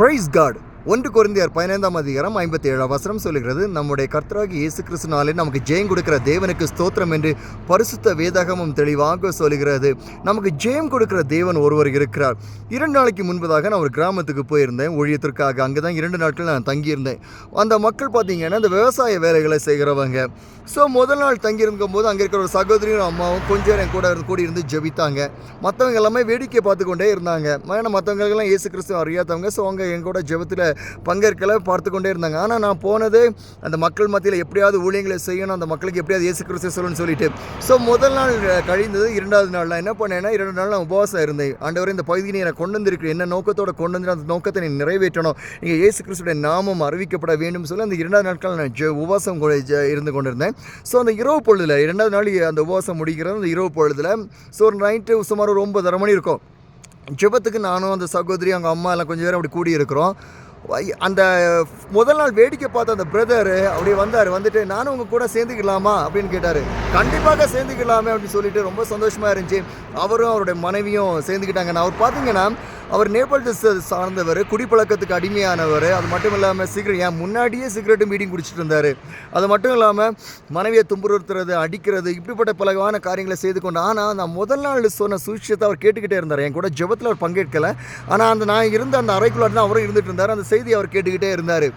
Price God ஒன்று குருந்தியார் பதினைந்தாம் அதிகாரம் ஐம்பத்தி ஏழாம் வசனம் சொல்லுகிறது நம்முடைய கர்த்தராகி இயேசு கிறிஸ்துனாலே நமக்கு ஜெயம் கொடுக்கிற தேவனுக்கு ஸ்தோத்திரம் என்று பரிசுத்த வேதாகமும் தெளிவாக சொல்லுகிறது. நமக்கு ஜெயம் கொடுக்கிற தேவன் ஒருவர் இருக்கிறார். இரண்டு நாளைக்கு முன்பதாக நான் ஒரு கிராமத்துக்கு போயிருந்தேன். ஊழியத்திற்காக அங்கே தான் இரண்டு நாட்கள் நான் தங்கியிருந்தேன். அந்த மக்கள் பார்த்தீங்கன்னா இந்த விவசாய வேலைகளை செய்கிறவங்க. ஸோ முதல் நாள் தங்கியிருக்கும் போது அங்கே இருக்கிற ஒரு சகோதரியும் அம்மாவும் கொஞ்சம் நேரம் கூட இருந்து கூடி இருந்து ஜெபித்தாங்க. மற்றவங்க எல்லாமே வேடிக்கை பார்த்து கொண்டே இருந்தாங்க. ஏன்னா மற்றவங்களுக்கெல்லாம் இயேசு கிறிஸ்துவ அறியாதவங்க. ஸோ அவங்க என் கூட ஜெபத்தில் பங்கேற்கல பார்த்து கொண்டே இருந்தாங்க. ஆனால் நான் போனது அந்த மக்கள் மத்தியில் எப்படியாவது ஊழியங்களை செய்யணும் அந்த மக்களுக்கு எப்படியாவது இயேசு கிறிஸ்து சொல்லணும்னு சொல்லிட்டு. ஸோ முதல் நாள் கழிந்தது இரண்டாவது நாள் நான் என்ன பண்ணேன்னா இரண்டு நாள் நான் உபவாசம் இருந்தேன். ஆண்டவரை இந்த பகுதியை எனக்கு கொண்டு வந்திருக்கு. என்ன நோக்கத்தோட கொண்டு வந்து அந்த நோக்கத்தை நீ நிறைவேற்றணும். இங்கே இயேசு கிறிஸ்துடைய நாமம் அறிவிக்கப்பட வேண்டும் சொல்லி அந்த இரண்டாவது நாட்கள் நான் உபவாசம் கூட இருந்து கொண்டிருந்தேன். ஸோ அந்த இரவு பொழுதில் இரண்டாவது நாள் அந்த உபவாசம் முடிக்கிறது அந்த இரவு பொழுதில் ஸோ ஒரு நைட்டு சுமார் ஒரு ஒன்பதரை மணி இருக்கும். ஜெபத்துக்கு நானும் அந்த சகோதரி அவங்க அம்மா எல்லாம் கொஞ்சம் பேர் அப்படி கூடி இருக்கிறோம் அந்த முதல் நாள் வேடிக்கை பார்த்த அந்த பிரதர் அப்படியே வந்தார். வந்துட்டு நானும் உங்கள் கூட சேர்ந்துக்கலாமா? அப்படின்னு கேட்டார். கண்டிப்பாக சேர்ந்துக்கலாமே அப்படின்னு சொல்லிட்டு ரொம்ப சந்தோஷமாக இருந்துச்சு. அவரும் அவருடைய மனைவியும் சேர்ந்துக்கிட்டாங்க. நான் அவர் பார்த்தீங்கன்னா அவர் நேபாள் தேச சார்ந்தவர் குடிப்பழக்கத்துக்கு அடிமையானவர். அது மட்டும் இல்லாமல் சிகரெட் என் முன்னாடியே சிகரெட்டு மீட்டிங் குடிச்சிட்டு இருந்தார். அது மட்டும் இல்லாமல் மனைவியை துன்புறுத்துறது அடிக்கிறது இப்படிப்பட்ட பலவான காரியங்களை செய்து கொண்டு ஆனால் நான் முதல் நாள் சொன்ன சூழ்ச்சியத்தை அவர் கேட்டுக்கிட்டே இருந்தார். என் கூட ஜெபத்தில் அவர் பங்கேற்கலை. ஆனால் அந்த நான் இருந்த அந்த அறைக்குள்ளாடி தான் அவரும் இருந்துட்டு இருந்தார். அந்த செய்தி அவர் கேட்டுக்கிட்டே இருந்தார்.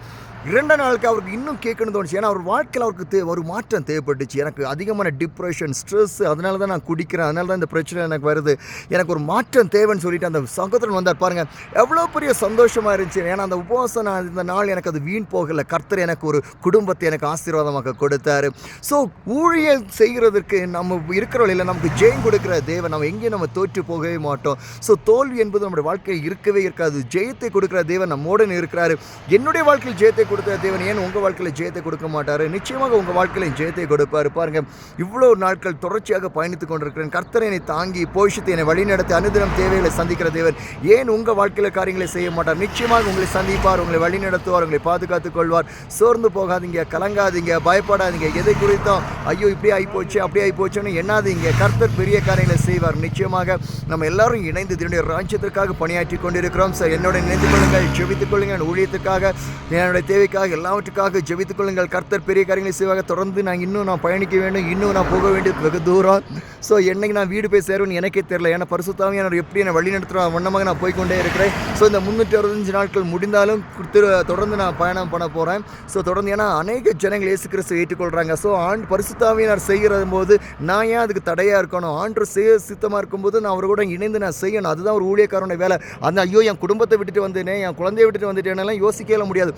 இரண்டு நாளுக்கு அவருக்கு இன்னும் கேட்கணும்னு தோணுச்சு. ஏன்னா அவர் வாழ்க்கையில் அவருக்கு தே ஒரு மாற்றம் தேவைப்பட்டுச்சு. எனக்கு அதிகமான டிப்ரெஷன் ஸ்ட்ரெஸ் அதனால தான் நான் குடிக்கிறேன். அதனால தான் இந்த பிரச்சனை எனக்கு வருது. எனக்கு ஒரு மாற்றம் தேவைன்னு சொல்லிட்டு அந்த சகோதரன் வந்தார். பாருங்கள் எவ்வளோ பெரிய சந்தோஷமாக இருந்துச்சு. ஏன்னா அந்த உபவாசம் நான் இந்த நாள் எனக்கு அது வீண் போகலை. கர்த்தர் எனக்கு ஒரு குடும்பத்தை எனக்கு ஆசீர்வாதமாக கொடுத்தாரு. ஸோ ஊழியல் செய்கிறதுக்கு நம்ம இருக்கிற வழியில் நமக்கு ஜெயம் கொடுக்குற தேவன் நம்ம எங்கேயும் நம்ம தோற்று போகவே மாட்டோம். ஸோ தோல்வி என்பது நம்முடைய வாழ்க்கையில் இருக்கவே இருக்காது. ஜெயத்தை கொடுக்குற தேவன் நம்மோடு இருக்கிறாரு. என்னுடைய வாழ்க்கையில் ஜெயத்தை கொடுத்த தேவன் ஏன் உங்கள் வாழ்க்கையில் ஜெயத்தை கொடுக்க மாட்டார்? நிச்சயமாக உங்கள் வாழ்க்கையில் ஜெயத்தை கொடுப்பார். பாருங்க இவ்வளோ நாட்கள் தொடர்ச்சியாக பயணித்துக் கொண்டிருக்கிறேன். கர்த்தரை என்னை தாங்கி போஷித்து என்னை வழிநடத்தி அனுதினம் தேவைகளை சந்திக்கிற தேவன். ஏன் உங்கள் வாழ்க்கையில் காரியங்களை செய்ய மாட்டார்? நிச்சயமாக உங்களை சந்திப்பார் உங்களை வழிநடத்துவார் உங்களை பாதுகாத்துக் கொள்வார். சோர்ந்து போகாதீங்க கலங்காதீங்க பயப்படாதீங்க. எதை குறித்தும் ஐயோ இப்படி ஆகிப்போச்சு அப்படி ஆகிப்போச்சுன்னு என்னாதீங்க கர்த்தர் பெரிய காரியங்களை செய்வார். நிச்சயமாக நம்ம எல்லாரும் இணைந்து என்னுடைய ராஜ்யத்திற்காக பணியாற்றி கொண்டிருக்கிறோம். சார் என்னோட இணைந்து கொள்ளுங்கள் ஜெபித்துக் கொள்ளுங்கள் ஊழியத்துக்காக என்னுடைய தேவைக்காக எல்லாவற்றுக்காக ஜெபித்துக் கொள்ளுங்கள். கர்த்தர் பெரிய காரியங்களை செய்வாக தொடர்ந்து நான் இன்னும் நான் பயணிக்க வேண்டும். இன்னும் நான் போக வேண்டியது வெகு தூரம். ஸோ என்னைக்கு நான் வீடு போய் சேருவேன் எனக்கே தெரியல. ஏன்னா பரிசுத்தாவும் என்னோட எப்படி என்னை வழி நடத்துகிறோம் வண்ணமாக நான் போய்க்கொண்டே இருக்கிறேன். ஸோ இந்த முந்நூற்றி அறுபத்தஞ்சு நாட்கள் முடிந்தாலும் திரு தொடர்ந்து நான் பயணம் பண்ண போகிறேன் ஸோ தொடர்ந்து ஏன்னா அநேக ஜனங்கள் இயேசு கிறிஸ்து ஏற்றுக்கொள்கிறாங்க ஸோ ஆண்டு பரிசுத்தாவியனார் செய்கிற போது நான் ஏன் அதுக்கு தடையாக இருக்கணும்? ஆண்டு செய்ய சித்தமாக இருக்கும்போது நான் அவர் கூட இணைந்து நான் செய்யணும். அதுதான் ஒரு ஊழியக்காரனுடைய வேலை. அந்த ஐயோ என் குடும்பத்தை விட்டுட்டு வந்தேனே என் குழந்தைய விட்டுட்டு வந்துட்டேனெல்லாம் யோசிக்கவே முடியாது.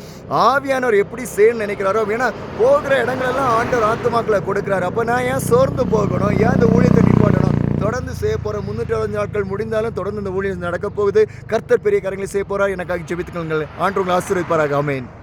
ஆவியானவர் எப்படி செய்யணும்னு நினைக்கிறாரோ ஏன்னா போகிற இடங்களெல்லாம் ஆண்டவர் ஆத்துமாக்களை கொடுக்குறாரு. அப்போ நான் ஏன் சோர்ந்து போகணும்? ஏன் இந்த ஊழியத்தை நிப்பாட்டணும் தொடர்ந்து செய்ய போகிற முன்னூற்றி அறுபது நாட்கள் முடிந்தாலும் தொடர்ந்து இந்த ஊழியம் நடக்க போகுது. கர்த்தர் பெரிய காரியங்களை செய்ய போகிறார் எனக்காக ஜெபித்துக்கங்கள் ஆண்டு உங்களை ஆசீர்வதிப்பாராக. அமேன்